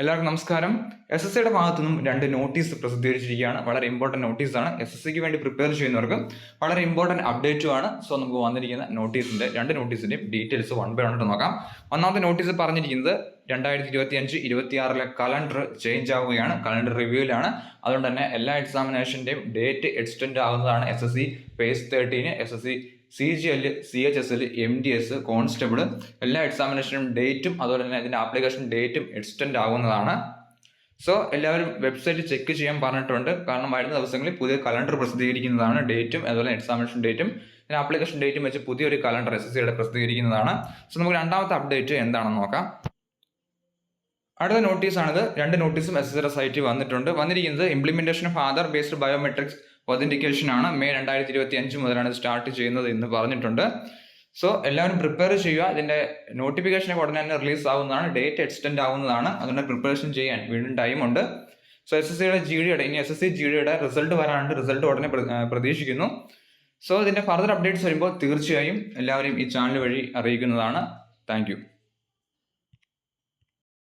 എല്ലാവർക്കും നമസ്കാരം. S S സിയുടെ ഭാഗത്തു നിന്നും രണ്ട് നോട്ടീസ് പ്രസിദ്ധീകരിച്ചിരിക്കുകയാണ്. വളരെ ഇമ്പോർട്ടന്റ് നോട്ടീസാണ് എസ് എസ് സിക്ക് വേണ്ടി പ്രിപ്പയർ ചെയ്യുന്നവർക്ക് വളരെ ഇമ്പോർട്ടന്റ് അപ്ഡേറ്റും ആണ്. സോ നമുക്ക് വന്നിരിക്കുന്ന നോട്ടീസിന്റെ രണ്ട് നോട്ടീസിന്റെയും ഡീറ്റെയിൽസ് വൺ ബൈ വൺ നോക്കാം. ഒന്നാമത്തെ നോട്ടീസ് പറഞ്ഞിരിക്കുന്നത് രണ്ടായിരത്തി ഇരുപത്തി അഞ്ച് ഇരുപത്തിയാറിലെ കലണ്ടർ ചേഞ്ച് ആവുകയാണ് കലണ്ടർ റിവ്യൂവിലാണ് അതുകൊണ്ട് തന്നെ എല്ലാ എക്സാമിനേഷന്റെയും ഡേറ്റ് എക്സ്റ്റെൻഡ് ആവുന്നതാണ് S S C phase thirteen S S C C G L C H S L M D S constable. എല്ലാ എക്സാമിനേഷനും ഡേറ്റും അതുപോലെ തന്നെ ഇതിന്റെ ആപ്ലിക്കേഷൻ ഡേറ്റും എക്സ്റ്റെൻഡ് ആവുന്നതാണ്. സോ എല്ലാവരും വെബ്സൈറ്റ് ചെക്ക് ചെയ്യാൻ പറഞ്ഞിട്ടുണ്ട്. കാരണം വരുന്ന ദിവസങ്ങളിൽ പുതിയ കലണ്ടർ പ്രസിദ്ധീകരിക്കുന്നതാണ് ഡേറ്റും അതുപോലെ എക്സാമിനേഷൻ ഡേറ്റും. പിന്നെ ആപ്ലിക്കേഷൻ ഡേറ്റും വെച്ച് പുതിയൊരു കലണ്ടർ എസ് എസ് സിയുടെ പ്രസിദ്ധീകരിക്കുന്നതാണ്. സോ നമുക്ക് രണ്ടാമത്തെ അപ്ഡേറ്റ് എന്താണെന്ന് നോക്കാം. അടുത്ത നോട്ടീസാണിത്. രണ്ട് നോട്ടീസും S S S I T വന്നിട്ടുണ്ട്. വന്നിരിക്കുന്നത് implementation of Aadhaar based biometrics authentication ആണ്. മെയ് രണ്ടായിരത്തി ഇരുപത്തി അഞ്ച് മുതലാണ് സ്റ്റാർട്ട് ചെയ്യുന്നത് എന്ന് പറഞ്ഞിട്ടുണ്ട്. സോ എല്ലാവരും പ്രിപ്പയർ ചെയ്യുക. ഇതിന്റെ നോട്ടിഫിക്കേഷൻ ഉടനെ തന്നെ റിലീസ് ആവുന്നതാണ്. ഡേറ്റ് എക്സ്റ്റെൻഡ് ആവുന്നതാണ്. അതുകൊണ്ട് പ്രിപ്പറേഷൻ ചെയ്യാൻ വീണ്ടും ടൈം ഉണ്ട്. സോ എസ് എസ് സിയുടെ ജി ഡിയുടെ ഇനി എസ് എസ് സി ജി ഡിയുടെ റിസൾട്ട് വരാനുണ്ട്. റിസൾട്ട് ഉടനെ പ്രതീക്ഷിക്കുന്നു. സോ ഇതിന്റെ ഫർദർ അപ്ഡേറ്റ്സ് വരുമ്പോൾ തീർച്ചയായും എല്ലാവരെയും ഈ ചാനൽ വഴി അറിയിക്കുന്നതാണ്. താങ്ക്